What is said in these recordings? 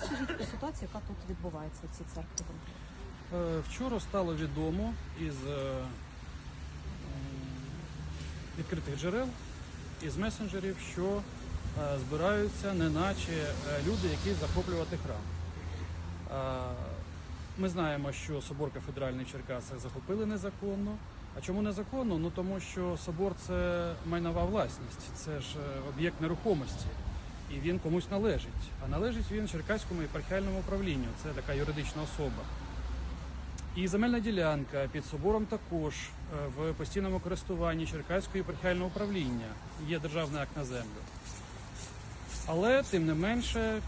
Розкажіть про ситуацію, яка тут відбувається в цій церкві. Е, Вчора стало відомо із е, відкритих джерел, із месенджерів, що е, збираються неначе люди, які захоплювати храм. Ми знаємо, що собор кафедральний в Черкасах захопили незаконно. А чому незаконно? Ну тому що собор це майнова власність, це ж об'єкт нерухомості, і він комусь належить. А належить він Черкаському єпархіальному управлінню. Це така юридична особа. І земельна ділянка під собором також е, в постійному користуванні Черкаського єпархіального управління є державний акт на землю. Але тим не менше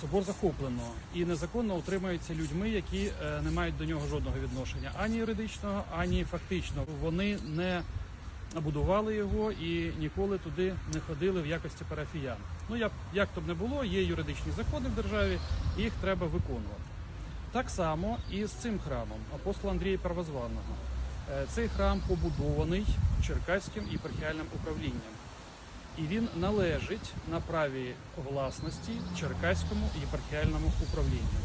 собор захоплено і незаконно утримується людьми, які е, не мають до нього жодного відношення ані юридичного, ані фактичного. Вони не будували його і ніколи туди не ходили в якості парафіян. Ну як, як то б не було, є юридичні закони в державі, їх треба виконувати. Так само і з цим храмом апостола Андрія Первозваного. Е, Цей храм побудований Черкаським єпархіальним управлінням. І він належить на праві власності Черкаському єпархіальному управлінню.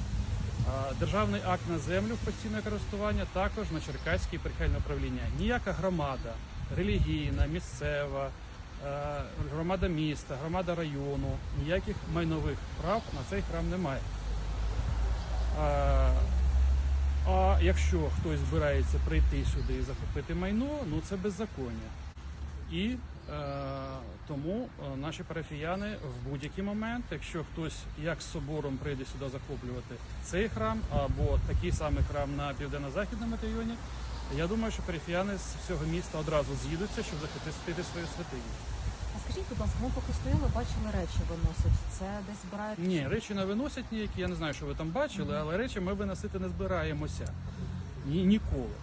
Державний акт на землю в постійне користування також на Черкаське єпархіальне управління. Ніяка громада, релігійна, місцева, е, громада міста, громада району, ніяких майнових прав на цей храм немає. А, а якщо хтось збирається прийти сюди і захопити майно, ну це беззаконня. І е, тому е, наші парафіяни в будь-який момент, якщо хтось як з собором прийде сюди захоплювати цей храм або такий самий храм на південно-західному районі, я думаю, що парафіяни з всього міста одразу з'їдуться, щоб захистити свою святиню. А скажіть, будь ласка, ми поки стояли, бачили речі виносять. Це десь збирають Ні, речі не виносять ніякі. Я не знаю, що ви там бачили, але речі ми виносити не збираємося. Ні, ніколи.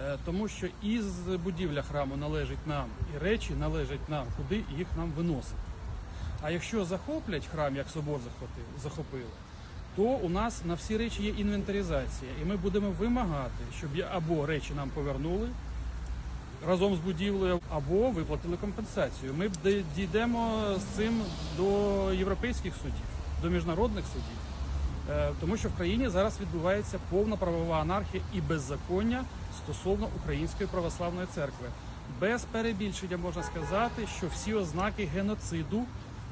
Е, Тому що із будівля храму належить нам, і речі належать нам, куди їх нам виносити. А якщо захоплять храм, як собор захопили, то у нас на всі речі є інвентаризація, і ми будемо вимагати, щоб або речі нам повернули разом з будівлею, або виплатили компенсацію. Ми дійдемо з цим до європейських судів, до міжнародних судів. Е, Тому що в країні зараз відбувається повна правова анархія і беззаконня стосовно Української православної церкви. Без перебільшення можна сказати, що всі ознаки геноциду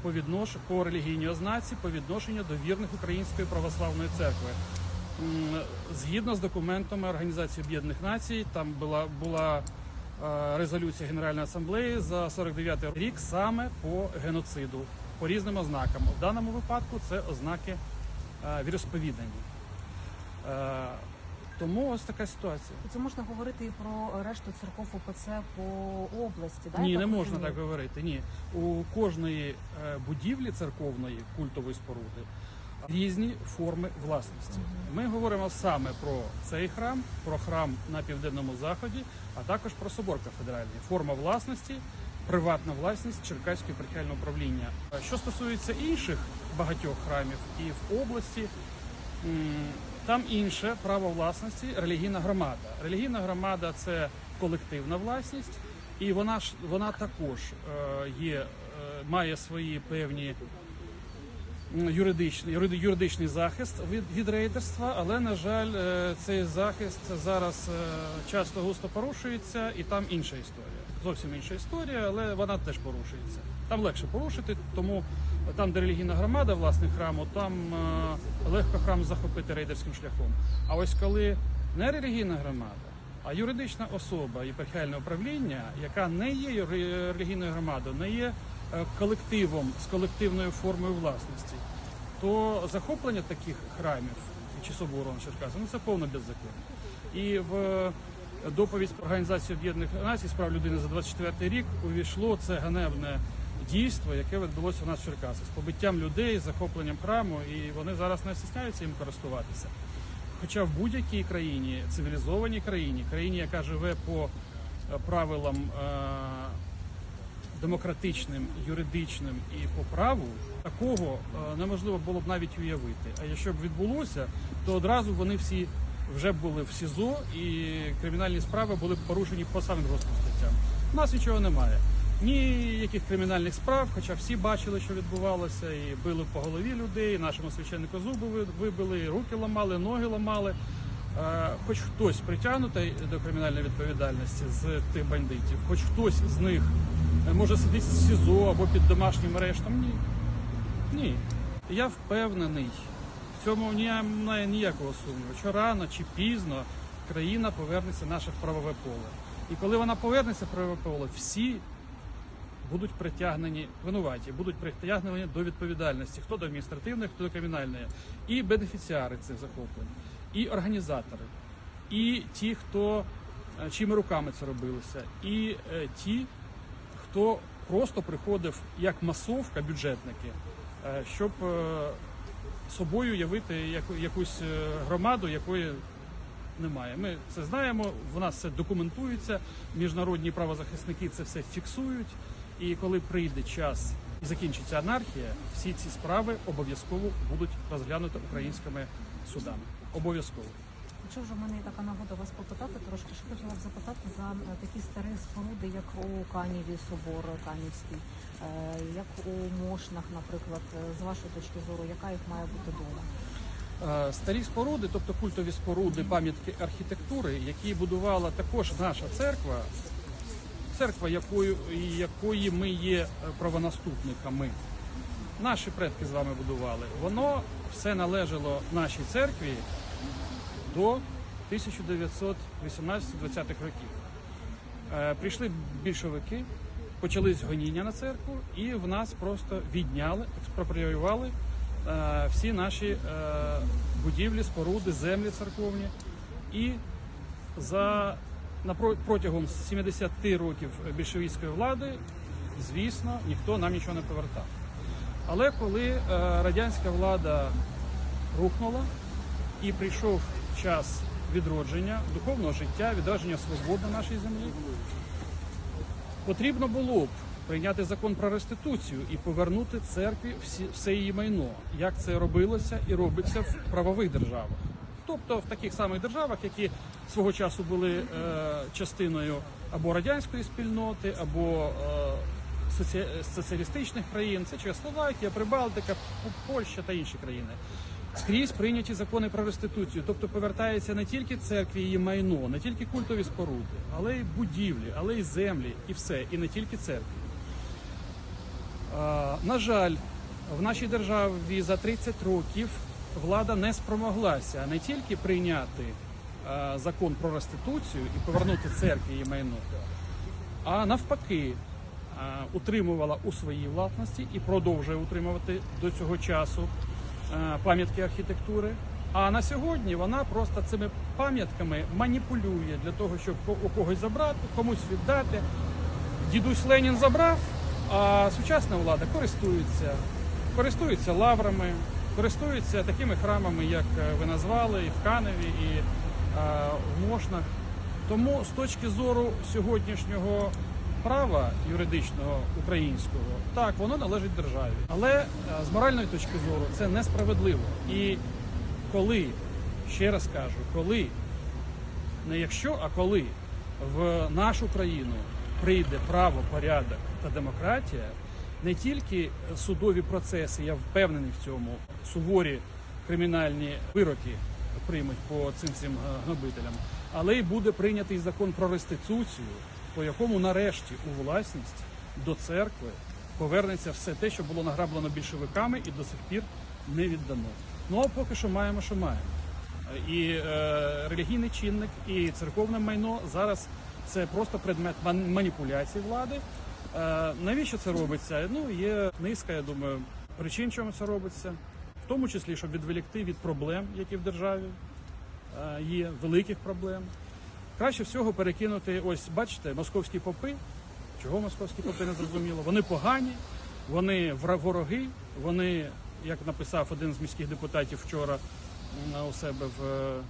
по віднош... по релігійній ознаці по відношенню до вірних Української православної церкви. Згідно з документами Організації Об'єднаних Націй, там була була е, резолюція Генеральної асамблеї за 49 рік саме по геноциду, по різним ознакам. В даному випадку це ознаки е, віросповідання. Тому ось така ситуація. це можна говорити і про решту церков УПЦ по області. Да? Ні, я не можна так говорити. Ні, у кожної е, будівлі церковної культової споруди різні форми власності. Ми говоримо саме про цей храм, про храм на південному заході, а також про собор кафедральний. Форма власності, приватна власність Черкаського епархіального управління. Що стосується інших багатьох храмів і в області. Там інше право власності релігійна громада. Релігійна громада це колективна власність, і вона ж вона також е, є, е, має свої певні юридичний, юридичний захист від, від рейдерства, але на жаль, е, цей захист зараз часто густо порушується, і там інша історія. Зовсім інша історія, але вона теж порушується. Там легше порушити, тому там, де релігійна громада, власне храму, там е, легко храм захопити рейдерським шляхом. А ось коли не релігійна громада, а юридична особа єпархіальне управління, яка не є релігійною громадою, не є е, колективом з колективною формою власності, то захоплення таких храмів чи собору на ну це повне беззаконня. І в доповідь Організації Об'єднаних Націй з прав людини за 24 рік увійшло це ганебне дійство, яке відбулося у нас в Черкасах з побиттям людей, захопленням храму, і вони зараз не стісняються їм користуватися. Хоча в будь-якій країні, цивілізованій країні, країні, яка живе по е, правилам е, демократичним, юридичним і по праву, такого е, неможливо було б навіть уявити. А якщо б відбулося, то одразу вони всі вже були в СІЗО і кримінальні справи були порушені по самим жорстким статтям. У нас нічого немає. ніяких кримінальних справ, хоча всі бачили, що відбувалося, і били по голові людей, нашому священнику зуби вибили, руки ламали, ноги ламали. Е, Хоч хтось притягнутий до кримінальної відповідальності з тих бандитів, хоч хтось з них е, може сидіти в СІЗО або під домашнім арештом. Ні. Ні. Я впевнений, цьому немає ніякого сумніву, що рано чи пізно країна повернеться наше правове поле. І коли вона повернеться в правове поле, всі будуть притягнені винуваті, будуть притягнені до відповідальності, хто до адміністративної, хто до кримінальної, і бенефіціари цих захоплень, і організатори, і ті, хто е, чими руками це робилося, і е, ті, хто просто приходив як масовка, бюджетники, е, щоб собою явити якусь е, громаду, якої немає. Ми це знаємо, в нас це документується, міжнародні правозахисники це все фіксують. І коли прийде час і закінчиться анархія, всі ці справи обов'язково будуть розглянуті українськими судами. Обов'язково. Якщо вже в мене є така нагода вас попитати, трошки ще хотіла б запитати за е, такі старі споруди, як у Каніві собор Канівський, е, як у Мошнах, наприклад, Е, з вашої точки зору, яка їх має бути доля? Старі споруди, тобто культові споруди, пам'ятки архітектури, які будувала також наша церква, церква, якою, якої ми є правонаступниками. Наші предки з вами будували. Воно все належало нашій церкві до 1918-20-х років. Е, Прийшли більшовики, почались гоніння на церкву, і в нас просто відняли, експропріювали е, всі наші е, будівлі, споруди, землі церковні. І за протягом 70 років більшовицької влади, звісно, ніхто нам нічого не повертав. Але коли радянська влада рухнула і прийшов час відродження, духовного життя, відродження свободи на нашій землі, потрібно було б прийняти закон про реституцію і повернути церкві все її майно, як це робилося і робиться в правових державах. Тобто в таких самих державах, які свого часу були е, частиною або радянської спільноти, або е, соціалістичних країн, це Чехословакія, Прибалтика, Польща та інші країни. Скрізь прийняті закони про реституцію, тобто повертається не тільки церкві її майно, не тільки культові споруди, але й будівлі, але й землі, і все, і не тільки церкві. На жаль, в нашій державі за 30 років влада не спромоглася не тільки прийняти закон про реституцію і повернути церкві її майно, а навпаки утримувала у своїй власності і продовжує утримувати до цього часу пам'ятки архітектури. А на сьогодні вона просто цими пам'ятками маніпулює для того, щоб у когось забрати, комусь віддати. Дідусь Ленін забрав, а сучасна влада користується, користується лаврами, користується такими храмами, як е, ви назвали, і в Каневі, і е, в Мошнах. Тому з точки зору сьогоднішнього права юридичного українського, так, воно належить державі. Але е, з моральної точки зору це несправедливо. І коли, ще раз кажу, коли не якщо, а коли в нашу країну прийде право, порядок та демократія, не тільки судові процеси, я впевнений в цьому, суворі кримінальні вироки приймуть по цим цим е, гнобителям, але й буде прийнятий закон про реституцію, по якому нарешті у власність до церкви повернеться все те, що було награблено більшовиками і до сих пір не віддано. Ну а поки що маємо, що маємо. І е, релігійний чинник, і церковне майно зараз це просто предмет ман- маніпуляцій влади. Е, навіщо це робиться? Ну є низка, я думаю, причин, чому це робиться, в тому числі, щоб відволікти від проблем, які в державі е, є, великих проблем. Краще всього перекинути, ось бачите, московські попи. Чого московські попи не зрозуміло? Вони погані, вони вороги, вони, як написав один з міських депутатів вчора у себе в е,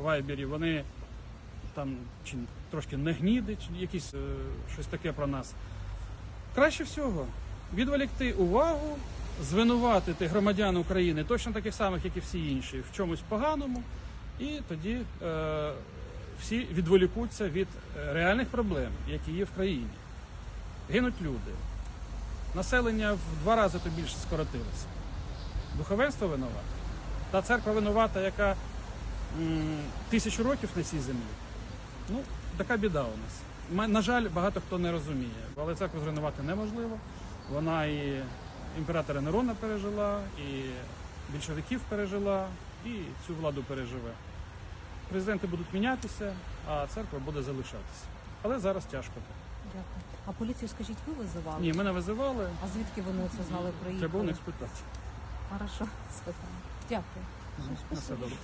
Вайбері, вони там чи трошки не гніди, чи якісь е, щось таке про нас. Краще всього відволікти увагу, звинуватити громадян України, точно таких самих, як і всі інші, в чомусь поганому, і тоді е, всі відволікуться від е, реальних проблем, які є в країні. Гинуть люди. Населення в два рази то більше скоротилося. Духовенство винувате. Та церква винувата, яка м, тисячу років на цій землі. Ну, така біда у нас. На жаль, багато хто не розуміє. Але церкву зруйнувати неможливо. Вона і імператора Нерона пережила, і більшовиків пережила, і цю владу переживе. Президенти будуть мінятися, а церква буде залишатися. Але зараз тяжко. Дякую. А поліцію, скажіть, ви визивали? Ні, мене визивали. А звідки вони це знали? про їх? Треба у них спитати. Хорошо, спитаємо. Дякую. На все добре.